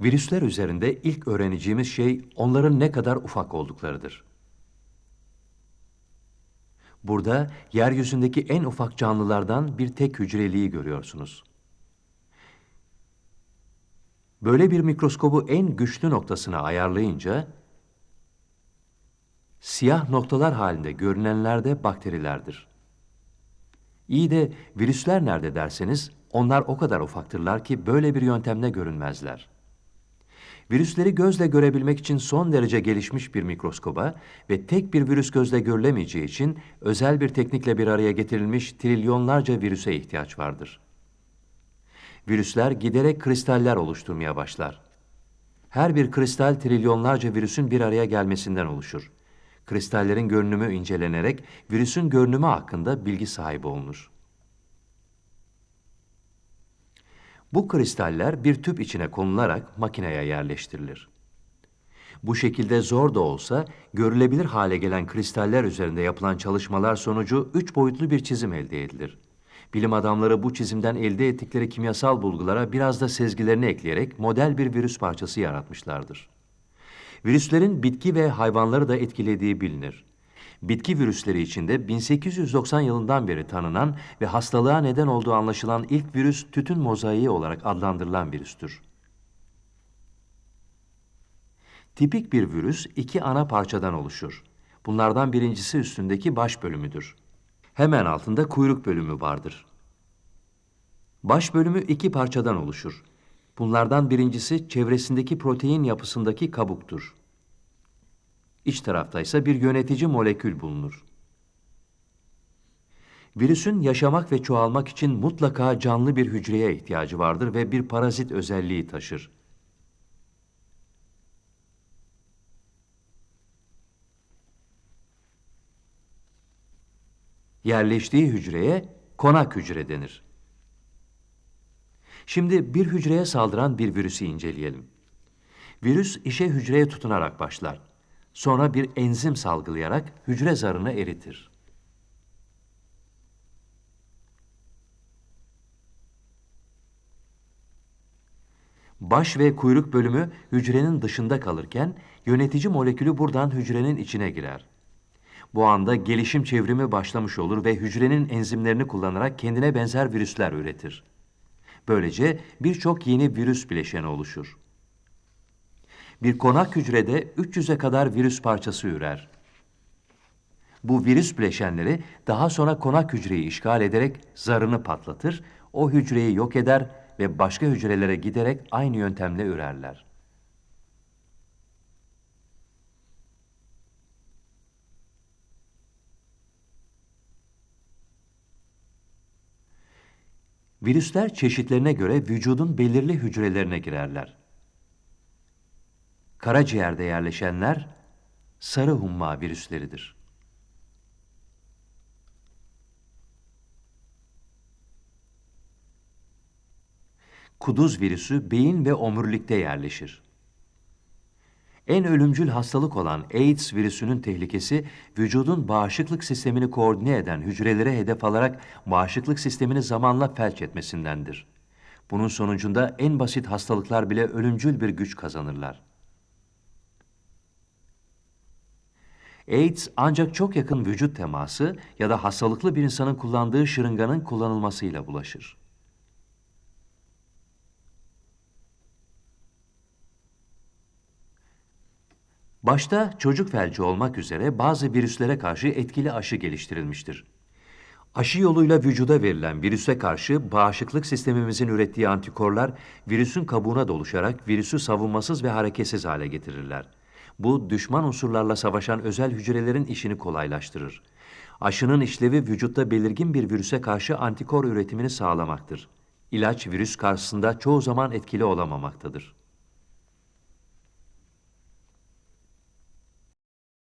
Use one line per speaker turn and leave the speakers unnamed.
Virüsler üzerinde ilk öğreneceğimiz şey onların ne kadar ufak olduklarıdır. Burada yeryüzündeki en ufak canlılardan bir tek hücreliği görüyorsunuz. Böyle bir mikroskobu en güçlü noktasına ayarlayınca siyah noktalar halinde görünenler de bakterilerdir. İyi de virüsler nerede derseniz onlar o kadar ufaktırlar ki böyle bir yöntemle görünmezler. Virüsleri gözle görebilmek için son derece gelişmiş bir mikroskoba ve tek bir virüs gözle görülemeyeceği için özel bir teknikle bir araya getirilmiş trilyonlarca virüse ihtiyaç vardır. Virüsler giderek kristaller oluşturmaya başlar. Her bir kristal trilyonlarca virüsün bir araya gelmesinden oluşur. Kristallerin görünümü incelenerek virüsün görünümü hakkında bilgi sahibi olunur. Bu kristaller bir tüp içine konularak makineye yerleştirilir. Bu şekilde zor da olsa görülebilir hale gelen kristaller üzerinde yapılan çalışmalar sonucu üç boyutlu bir çizim elde edilir. Bilim adamları bu çizimden elde ettikleri kimyasal bulgulara biraz da sezgilerini ekleyerek model bir virüs parçası yaratmışlardır. Virüslerin bitki ve hayvanları da etkilediği bilinir. Bitki virüsleri içinde 1890 yılından beri tanınan ve hastalığa neden olduğu anlaşılan ilk virüs tütün mozaiği olarak adlandırılan virüstür. Tipik bir virüs iki ana parçadan oluşur. Bunlardan birincisi üstündeki baş bölümüdür. Hemen altında kuyruk bölümü vardır. Baş bölümü iki parçadan oluşur. Bunlardan birincisi çevresindeki protein yapısındaki kabuktur. İç tarafta ise bir yönetici molekül bulunur. Virüsün yaşamak ve çoğalmak için mutlaka canlı bir hücreye ihtiyacı vardır ve bir parazit özelliği taşır. Yerleştiği hücreye konak hücre denir. Şimdi bir hücreye saldıran bir virüsü inceleyelim. Virüs işe hücreye tutunarak başlar. Sonra bir enzim salgılayarak hücre zarını eritir. Baş ve kuyruk bölümü hücrenin dışında kalırken yönetici molekülü buradan hücrenin içine girer. Bu anda gelişim çevrimi başlamış olur ve hücrenin enzimlerini kullanarak kendine benzer virüsler üretir. Böylece birçok yeni virüs bileşeni oluşur. Bir konak hücrede 300'e kadar virüs parçası ürer. Bu virüs bileşenleri daha sonra konak hücreyi işgal ederek zarını patlatır, o hücreyi yok eder ve başka hücrelere giderek aynı yöntemle ürerler. Virüsler çeşitlerine göre vücudun belirli hücrelerine girerler. Karaciğerde yerleşenler sarı humma virüsleridir. Kuduz virüsü beyin ve omurilikte yerleşir. En ölümcül hastalık olan AIDS virüsünün tehlikesi, vücudun bağışıklık sistemini koordine eden hücrelere hedef alarak bağışıklık sistemini zamanla felç etmesindendir. Bunun sonucunda en basit hastalıklar bile ölümcül bir güç kazanırlar. AIDS ancak çok yakın vücut teması ya da hastalıklı bir insanın kullandığı şırınganın kullanılmasıyla bulaşır. Başta çocuk felci olmak üzere bazı virüslere karşı etkili aşı geliştirilmiştir. Aşı yoluyla vücuda verilen virüse karşı bağışıklık sistemimizin ürettiği antikorlar virüsün kabuğuna doluşarak virüsü savunmasız ve hareketsiz hale getirirler. Bu düşman unsurlarla savaşan özel hücrelerin işini kolaylaştırır. Aşının işlevi vücutta belirgin bir virüse karşı antikor üretimini sağlamaktır. İlaç virüs karşısında çoğu zaman etkili olamamaktadır.